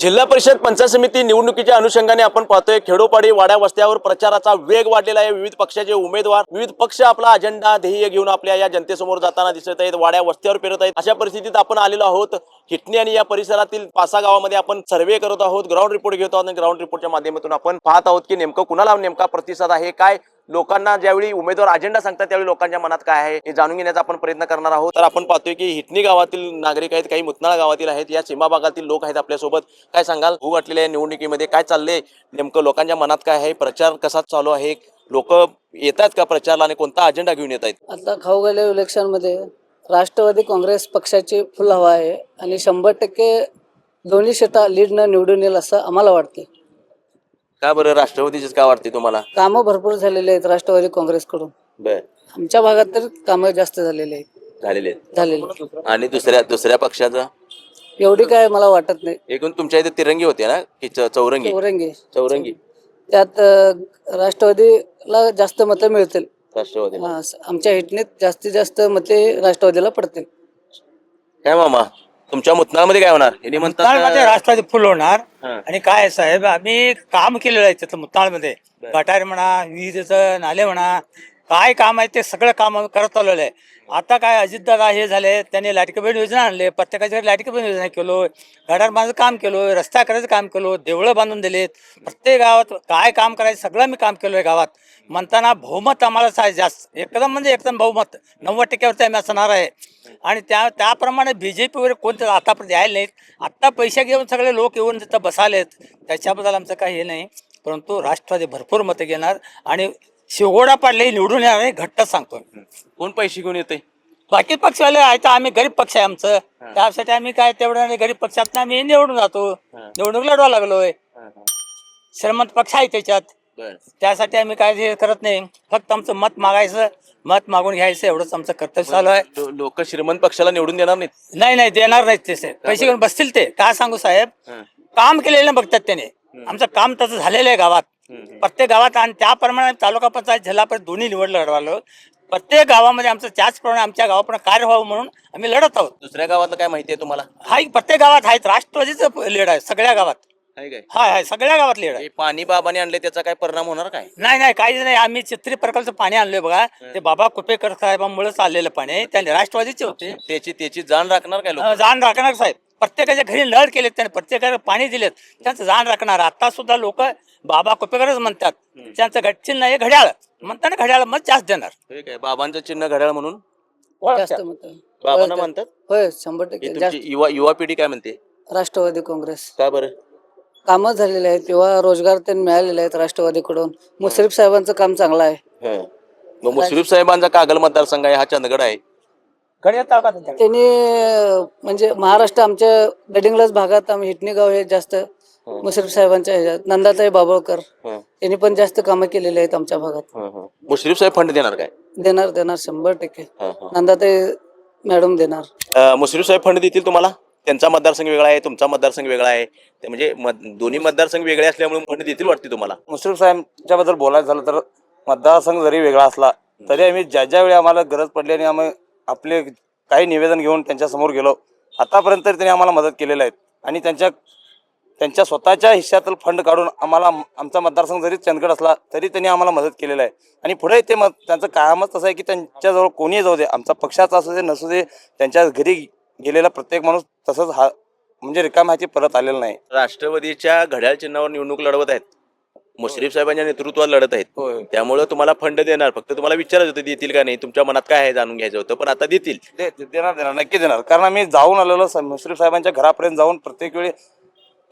जिल्हा परिषद पंचायत समिती निवडणुकीच्या अनुषंगाने आपण पाहतोय खेडोपाडी वाड्या वस्त्यावर प्रचाराचा वेग वाढलेला आहे. विविध पक्षाचे उमेदवार विविध पक्ष आपला अजेंडा ध्येय घेऊन आपल्या या जनतेसमोर जाताना दिसत आहेत वाड्या वस्त्यावर फिरत आहेत. अशा परिस्थितीत आपण आलेलो आहोत. हिटणी आणि या परिसरातील पासा गावामध्ये आपण सर्वे करत आहोत. ग्राउंड रिपोर्ट घेत आहोत आणि ग्राउंड रिपोर्टच्या माध्यमातून आपण पाहत आहोत की नेमकं कुणाला नेमका प्रतिसाद आहे काय लोकांना ज्यावेळी उमेदवार अजेंडा सांगतात त्यावेळी लोकांच्या मनात काय आहे हे जाणून घेण्याचा आपण प्रयत्न करणार आहोत. तर आपण पाहतोय की हिटणी गावातील नागरिक आहेत काही मुतनाळा गावातील आहेत या सीमा भागातील लोक आहेत आपल्यासोबत. काय सांगाल? होऊ वाटलेल्या या निवडणुकीमध्ये. काय चाललंय? नेमकं लोकांच्या मनात काय आहे? प्रचार कसा चालू आहे? लोक येतात का प्रचारला आणि कोणता अजेंडा घेऊन येत आहेत आता खाऊ गेल्या इलेक्शनमध्ये राष्ट्रवादी काँग्रेस पक्षाची फुल हवा आहे आणि शंभर टक्के दोन्ही शेटा लीडनं निवडून येईल असं आम्हाला वाटते का बरं राष्ट्रवादीचीच का वाटते तुम्हाला? कामं भरपूर झालेले आहेत राष्ट्रवादी काँग्रेसकडून. बर. आमच्या भागात तर कामं जास्त झालेले आहेत. झालेले झालेले आणि दुसऱ्या दुसऱ्या पक्षाचं? एवढी काय मला वाटत नाही. एकूण तुमच्या इथे तिरंगी होते ना की च- चौरंगी? चौरंगी. चौरंगी. त्यात अं, राष्ट्रवादीला जास्त मतं मिळतील. राष्ट्रवादी हा, स- आमच्या हिटणीत जास्तीत जास्त मते राष्ट्रवादीला पडतील. काय मामा? तुमच्या मुतनाळमध्ये काय होणार? यांनी म्हणतात राष्ट्रवादी फुल होणार. हा. आणि काय आहे साहेब आम्ही काम केलेलं आहे तिथं मुताळमध्ये गटार म्हणा विहिरीचं नाले म्हणा काय काम आहे ते सगळं काम आम्ही करत आलेलं आहे. आता काय अजितदादा हे झाले त्यांनी लाटके बहीण योजना आणले प्रत्येकाच्या लाटके बहीण योजना केलो घडार बांधायचं काम केलो रस्ता करायचं काम केलो देवळं बांधून दिलेत प्रत्येक गावात काय काम करायचं सगळं मी काम केलं आहे गावात. म्हणताना बहुमत आम्हालाच आहे जास्त एकदम म्हणजे एकदम बहुमत नव्वद टक्क्यावरती आम्ही असणार आहे. आणि त्या त्याप्रमाणे बी जे पीवर कोणते आतापर्यंत यायला नाहीत. आत्ता पैसे घेऊन सगळे लोक येऊन तिथं बसालेत. त्याच्याबद्दल आमचं काही हे नाही. परंतु राष्ट्रवादी भरपूर मतं घेणार. आणि शिवगोडा पाडले निवडून येणार आहे घट्ट सांगतो कोण पैसे घेऊन येते बाकी पक्षवाले आहे तर आम्ही गरीब पक्ष आहे आमचं. त्यासाठी आम्ही काय तेवढं नाही गरीब पक्षात आम्ही निवडून जातो. निवडणूक लढवा लागलोय. श्रीमंत पक्ष आहे त्याच्यात. त्यासाठी आम्ही काय हे करत नाही. फक्त आमचं मत मागायचं मत मागून घ्यायचं एवढंच आमचं कर्तव्य चालू आहे. लोक श्रीमंत पक्षाला निवडून देणार नाहीत. नाही नाही देणार नाहीत ते पैसे घेऊन बसतील ते. काय सांगू साहेब? काम केलेलं बघतात त्याने. आमचं काम तसं झालेलं आहे गावात. प्रत्येक गावात आणि त्याप्रमाणे तालुका पंचायत जिल्हा परिषद दोन्ही निवडलं लढवालो प्रत्येक गावामध्ये आमचं त्याचप्रमाणे आमच्या गावाप्रमाणे कार्य व्हावं म्हणून आम्ही लढत आहोत. दुसऱ्या गावातलं काय माहिती आहे तुम्हाला? हा प्रत्येक गावात आहेत राष्ट्रवादीचं लीड आहे सगळ्या गावात. आहे काय? हाय हाय सगळ्या गावात लीड आहे. हे पाणी बाबाने आणले त्याचा काय परिणाम होणार काय? नाही नाही काहीच नाही. आम्ही चित्री प्रकारचं पाणी आणलोय बघा. ते बाबा कुपेकर साहेबांमुळेच आलेलं पाणी. आहे. त्यांनी राष्ट्रवादीचे होते. त्याची त्याची जाण राखणार काय लोक? अं, जाण राखणार साहेब. प्रत्येकाच्या घरी नळ केलेत त्याने प्रत्येकाला पाणी दिलेत त्यांचं जाण राखणार. आता सुद्धा लोक बाबा कुपेकरच म्हणतात त्यांचं घटचिन्ह आहे घड्याळ. म्हणताना घड्याळ मत जास्त देणार. ठीक आहे. बाबांचं चिन्ह घड्याळ म्हणून? जास्त बाबांना म्हणतात? होय शंभर हे टक्के तुमची जास्त. युवा युवा पिढी काय म्हणते? राष्ट्रवादी काँग्रेस. का बरं? कामं झालेले आहेत किंवा रोजगार त्यांनी मिळालेले आहेत राष्ट्रवादीकडून. मुश्रीफ साहेबांचं काम चांगलं आहे. हं. मग मुश्रीफ साहेबांचा कागल मतदारसंघ आहे हा चंदगड आहे. त्यांच्याकडे. त्यांनी अं, म्हणजे महाराष्ट्र आमच्या गडिंग्लज भागात आम्ही हिटणी गाव हे जास्त मुश्रीफ साहेबांच्या ह्याच्यात नंदाताई बाबळकर हं. यांनी पण जास्त कामं केलेली आहेत आमच्या भागात हं, हं. मुश्रीफ साहेब फंड देणार काय देणार देणार शंभर टक्के हं, हं. नंदाताई मॅडम देणार अं, मुश्रीफ साहेब फंड देतील तुम्हाला त्यांचा मतदारसंघ वेगळा आहे तुमचा मतदारसंघ वेगळा आहे ते म्हणजे मत- दोन्ही मतदारसंघ वेगळे असल्यामुळे फंड देतील वाटते तुम्हाला मुश्रीफ साहेबच्याबद्दल बोलायचं झालं तर मतदारसंघ जरी वेगळा असला तरी आम्ही ज्या ज्या वेळी आम्हाला गरज पडली आणि आम्ही आपले काही निवेदन घेऊन त्यांच्यासमोर गेलो. आतापर्यंत तरी त्यांनी आम्हाला मदत केलेलं आहे आणि त्यांच्या त्यांच्या स्वतःच्या हिश्श्यातील फंड काढून आम्हाला आमचा मतदारसंघ जरी चंदगड असला तरी त्यांनी आम्हाला मदत केलेलं आहे. आणि पुढे ते मत त्यांचं कायमच असं आहे की त्यांच्याजवळ कोणीही जाऊ दे आमचा पक्षाचा असू दे नसू दे त्यांच्या घरी गेलेला प्रत्येक माणूस तसंच हा म्हणजे रिकाम ह्याची परत आलेला नाही. राष्ट्रवादीच्या घड्याळ चिन्हावर निवडणूक लढवत आहेत. मुश्रीफ साहेबांच्या नेतृत्वात लढत आहेत. त्यामुळे तुम्हाला फंड देणार फक्त तुम्हाला विचारायचं होतं देतील का नाही? तुमच्या मनात काय आहे जाणून घ्यायचं होतं पण आता देतील. देणार देणार नक्की देणार. कारण आम्ही जाऊन आलेलो मुश्रीफ साहेबांच्या घरापर्यंत जाऊन प्रत्येक वेळी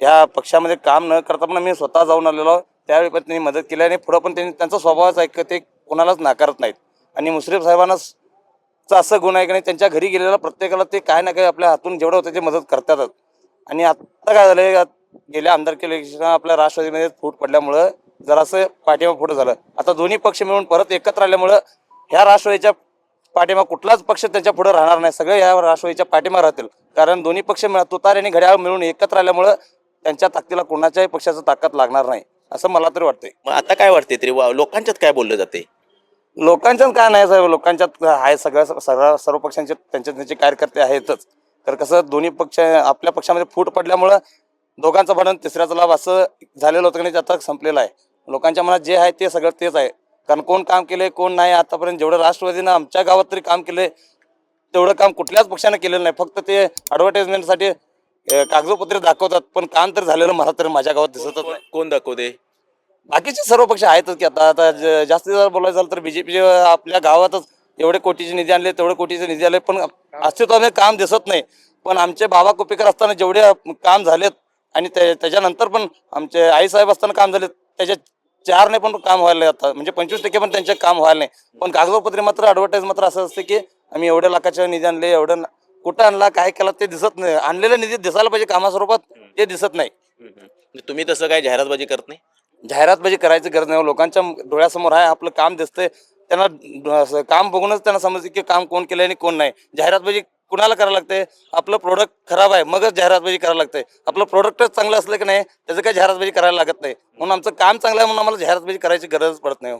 या पक्षामध्ये काम न करता पण आम्ही स्वतः जाऊन आलेलो. त्यावेळी पण त्यांनी मदत केली आणि पुढं पण त्यांनी त्यांचा स्वभावच आहे की ते कोणालाच नाकारत नाहीत. आणि मुश्रीफ साहेबांना स- चं असं गुण आहे की नाही त्यांच्या घरी गेलेला प्रत्येकाला ते काय ना काय आपल्या हातून जेवढं होतं ते मदत करतातच. आणि आता काय झालंय गेल्या आमदारकी इलेक्शन आपल्या राष्ट्रवादीमध्ये फूट पडल्यामुळं जरासं पाठिंबा पुढं झालं. आता दोन्ही पक्ष मिळून परत एकत्र आल्यामुळं ह्या राष्ट्रवादीच्या पाठिंबा कुठलाच पक्ष त्याच्या पुढे राहणार नाही. सगळे या राष्ट्रवादीच्या पाठिंबा राहतील. कारण दोन्ही पक्ष तुतार आणि घड्याळ मिळून एकत्र आल्यामुळं त्यांच्या ताकदीला कोणाच्याही पक्षाचं ताकद लागणार नाही. असं मला तरी वाटतंय. मग आता काय वाटते तरी? वा- लोकांच्यात काय बोललं जाते लोकांच्यात काय नाही साहेब. लोकांच्यात आहे सगळ्या सर्व सर्व पक्षांचे त्यांचे त्यांचे कार्यकर्ते आहेतच. तर कसं दोन्ही पक्ष आपल्या पक्षामध्ये फूट पडल्यामुळं दोघांचं भांडण तिसऱ्याचा लाभ असं झालेलं होतं की आता संपलेलं आहे. लोकांच्या मनात जे आहे ते सगळं तेच आहे. कारण कोण काम केले कोण नाही आतापर्यंत जेवढं राष्ट्रवादीनं आमच्या गावात तरी काम केले तेवढं काम कुठल्याच पक्षानं केलेलं नाही. फक्त ते ॲडव्हर्टाइजमेंटसाठी कागदोपत्री दाखवतात. पण काम तर झालेलं मला तर माझ्या गावात दिसतच नाही. कोण दाखवते बाकीचे सर्व पक्ष आहेतच की आता आता जास्तीत जास्त बोलायचं झालं तर बीजेपी आपल्या गावातच एवढे कोटीचे निधी आणले तेवढे कोटीचे निधी आले पण अस्तित्वाने काम दिसत नाही. पण आमचे बाबा कुपेकर असताना जेवढे काम झालेत आणि ते- त्याच्यानंतर पण आमचे आईसाहेब असताना काम झाले त्याच्या चारने पण काम व्हायला आता. म्हणजे पंचवीस टक्के पण त्यांचे काम व्हायला नाही. पण कागदोपत्री मात्र ॲडव्हर्टाईज मात्र असं असते की आम्ही एवढ्या लाखाच्या निधी आणले एवढं कुठं आणला काय केला ते दिसत नाही. आणलेला निधी दिसायला पाहिजे कामास्वरूपात ते दिसत नाही. म्हणजे तुम्ही तसं काय जाहिरातबाजी करत नाही? जाहिरातबाजी करायची गरज नाही. लोकांच्या डोळ्यासमोर आहे आपलं काम दिसतंय. त्यांना काम बघूनच त्यांना समजते की काम कोण केलंय आणि कोण नाही. जाहिरातबाजी कुणाला करायला लागते आपलं प्रोडक्ट खराब आहे मगच जाहिरातबाजी करायला लागते आपलं प्रोडक्टच चांगलं असलं की नाही त्याचं काही जाहिरातबाजी करायला लागत नाही. म्हणून आमचं काम चांगलं आहे म्हणून आम्हाला जाहिरातबाजी करायची गरज पडत नाही हो.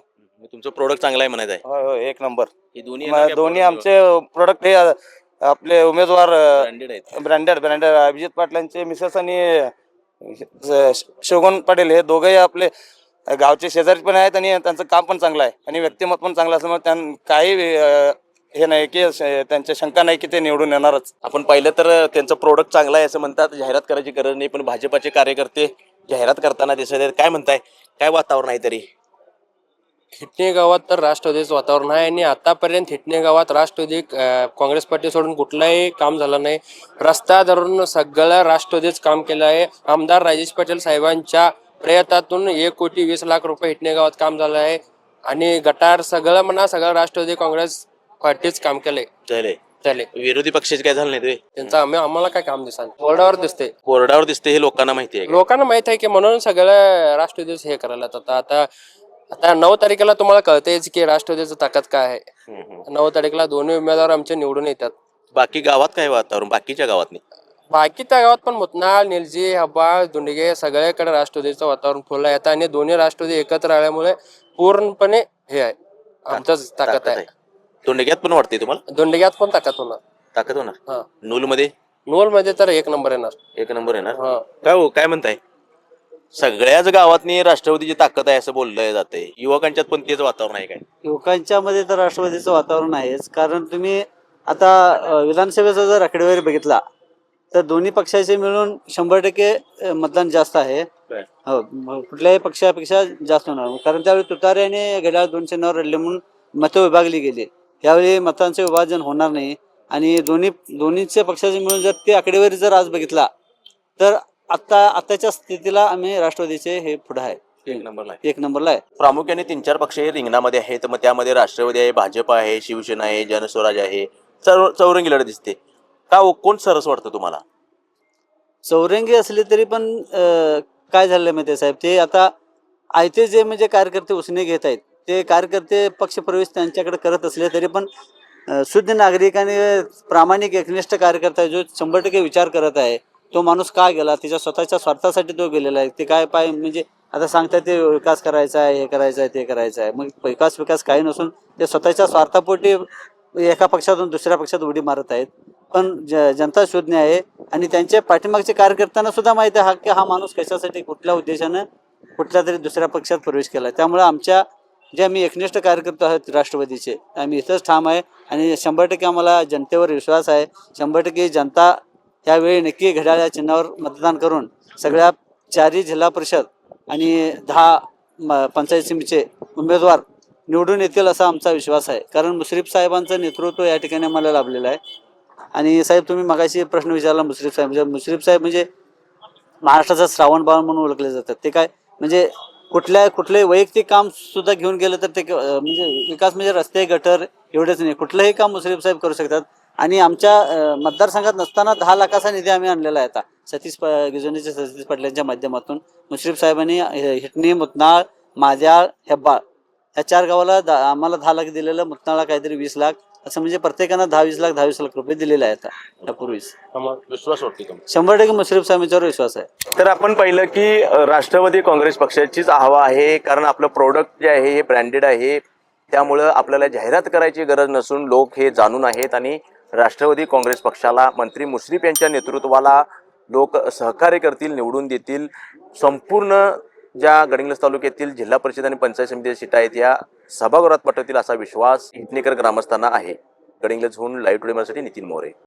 तुमचं प्रोडक्ट चांगलं आहे म्हणायचं आहे. होय होय एक नंबर. हे दोन्ही आमचे प्रोडक्ट हे अ, आपले उमेदवार ब्रँडेड आहेत. ब्रँडेड ब्रँडेड अभिजित पाटलांचे मिसेस आणि अ, श- शोभन पाटील हे दोघंही आपले गावचे शेजारी पण आहेत आणि त्यांचं काम पण चांगलं आहे. आणि व्यक्तिमत पण चांगलं असल्यामुळे त्यां काही अ, हे नाही की त्यांच्या शंका नाही की ते निवडून येणारच. आपण पाहिलं तर त्यांचं प्रोडक्ट चांगलं आहे असं म्हणतात. जाहिरात करायची गरज नाही पण भाजपाचे कार्यकर्ते जाहिरात करताना दिसत आहेत. काय म्हणताय? काय वातावरण आहे तरी? हिटणे गावात तर राष्ट्रवादीचं वातावरण आहे आणि आतापर्यंत हिटणे गावात राष्ट्रवादी काँग्रेस पार्टी सोडून कुठलाही काम झालं नाही. रस्ता धरून सगळं राष्ट्रवादीच काम केलं आहे. आमदार राजेश पाटील साहेबांच्या प्रयत्नातून एक कोटी वीस लाख रुपये हिटणे गावात काम झालं आहे. आणि गटार सगळं म्हणा सगळं राष्ट्रवादी काँग्रेस पार्टीच काम केलंय. झाले झाले विरोधी पक्षाचे काय झालं नाही ते? त्यांचं आम्ही आम्हाला काय काम दिसा बोर्डावर दिसते बोर्डावर दिसते हे लोकांना माहिती आहे? लोकांना माहीत आहे की म्हणून सगळं राष्ट्रवादीच हे करायला आता आता आता नऊ तारखेला तुम्हाला कळतेच की राष्ट्रवादीचं ताकद काय आहे. नऊ तारीखला दोन्ही उमेदवार आमचे निवडून येतात. बाकी गावात काय वातावरण? बाकीच्या गावात नाही. बाकी त्या गावात पण मुतनाळ निलजी हब्बा दुंडगे सगळ्याकडे राष्ट्रवादीचं वातावरण फुल आहे. आणि दोन्ही राष्ट्रवादी एकत्र आल्यामुळे पूर्णपणे हे आहे. आमचंच ताकद आहे. तोंडग्यात पण वाटते तुम्हाला? दोंडग्यात पण ताकद होणार. ताकद होणार? हा. नूल मध्ये नोलमध्ये तर एक नंबर येणार. एक नंबर येणार? हा. काय हो काय म्हणताय? सगळ्याच गावातनी राष्ट्रवादीची ताकद आहे असं बोललं जाते युवकांच्यात पण तेच वातावरण आहे काय? युवकांच्या मध्ये तर राष्ट्रवादीचं वातावरण आहेच. कारण तुम्ही आता अ, विधानसभेचा जर आकडेवारी बघितला तर दोन्ही पक्षाचे मिळून शंभर टक्के अ, मतदान जास्त आहे. बर. हो म- कुठल्याही पक्षापेक्षा जास्त होणार. कारण त्यावेळी तुतारे आणि घड्याळ दोन चिन्हावर रडले म्हणून मतं विभागली गेली. यावेळी मतांचे विभाजन होणार नाही. आणि दोन्ही दोन्हीचे पक्षाचे मिळून जर ते आकडेवारी जर आज बघितला तर आता आताच्या स्थितीला आम्ही राष्ट्रवादीचे हे पुढे आहे. एक नंबरला आहे. एक नंबरला आहे. प्रामुख्याने तीन चार पक्ष हे रिंगणामध्ये आहेत. मग त्यामध्ये राष्ट्रवादी आहे भाजप आहे शिवसेना आहे जनस्वराज आहे. चौरंगी लढत दिसते. का हो, कोण सरस वाटतं तुम्हाला? चौरंगी असले तरी पण अं, काय झालं माहिती आहे साहेब? ते आता आयते जे म्हणजे कार्यकर्ते उसने घेत आहेत. ते कार्यकर्ते पक्षप्रवेश त्यांच्याकडे करत असले तरी पण शुद्ध नागरिक आणि प्रामाणिक एकनिष्ठ कार्यकर्ता आहे, जो शंभर टक्के विचार करत आहे तो माणूस का गेला? त्याच्या स्वतःच्या स्वार्थासाठी तो गेलेला आहे. ते काय पाय म्हणजे आता सांगतात ते विकास करायचा आहे हे करायचं आहे ते करायचं आहे. मग विकास विकास काही नसून ते स्वतःच्या स्वार्थापोटी एका पक्षातून दुसऱ्या पक्षात उडी मारत आहेत. पण ज जनता शोधणे आहे आणि त्यांच्या पाठीमागचे कार्यकर्त्यांना सुद्धा माहिती आहे हा की हा माणूस कशासाठी कुठल्या उद्देशानं कुठल्या तरी दुसऱ्या पक्षात प्रवेश केला त्यामुळे आमच्या जे आम्ही एकनिष्ठ कार्यकर्ते आहोत राष्ट्रवादीचे आम्ही इथंच ठाम आहे आणि शंभर टक्के आम्हाला जनतेवर विश्वास आहे. शंभर टक्के जनता यावेळी नक्की घड्याळ या चिन्हावर मतदान करून सगळ्या चारही जिल्हा परिषद आणि दहा म- पंचायत समितीचे उमेदवार निवडून येतील असा आमचा विश्वास आहे. कारण मुश्रीफ साहेबांचं नेतृत्व या ठिकाणी आम्हाला लाभलेलं आहे. आणि साहेब तुम्ही मगाशी प्रश्न विचारला मुश्रीफ साहेब. म्हणजे मुश्रीफ साहेब म्हणजे महाराष्ट्राचा श्रावण बाळ म्हणून ओळखले जातात. ते काय? म्हणजे कुठल्या कुठलंही वैयक्तिक काम सुद्धा घेऊन गेलं तर ते क- अं, म्हणजे विकास म्हणजे रस्ते गटर एवढेच नाही. कुठलंही काम मुश्रीफ साहेब करू शकतात. आणि आमच्या अं, मतदारसंघात नसताना दहा लाखाचा निधी आम्ही आणलेला आहे आता. सतीश प गिजोनीच्या सतीश पाटलांच्या माध्यमातून. मुश्रीफ साहेबांनी अं, हिटणी मुतनाळ माद्याळ हेब्बाळ या चार गावाला दा- आम्हाला दहा लाख दिलेलं मुतनाळा काहीतरी वीस लाख. असं म्हणजे प्रत्येकानं दहा वीस लाख दहा वीस लाख रुपये दिलेले आहेत यापूर्वीच विश्वास वाटतो तुम्हाला. शंभर टक्के मुश्रीफ साहेबांच्यावर विश्वास आहे. तर आपण पाहिलं की अ, राष्ट्रवादी काँग्रेस पक्षाचीच हवा आहे कारण आपलं प्रोडक्ट जे आहे हे ब्रँडेड आहे त्यामुळं आपल्याला जाहिरात करायची गरज नसून लोक हे जाणून आहेत आणि राष्ट्रवादी काँग्रेस पक्षाला मंत्री मुश्रीफ यांच्या नेतृत्वाला लोक सहकार्य करतील निवडून देतील. संपूर्ण ज्या गडिंग्लज तालुक्यातील जिल्हा परिषद आणि पंचायत समितीच्या सीटा आहेत या सभागृहात पटवतील असा विश्वास हिटणेकर ग्रामस्थांना आहे. गडिंग्लजहून लाईव्ह टुडे नितीन मोरे.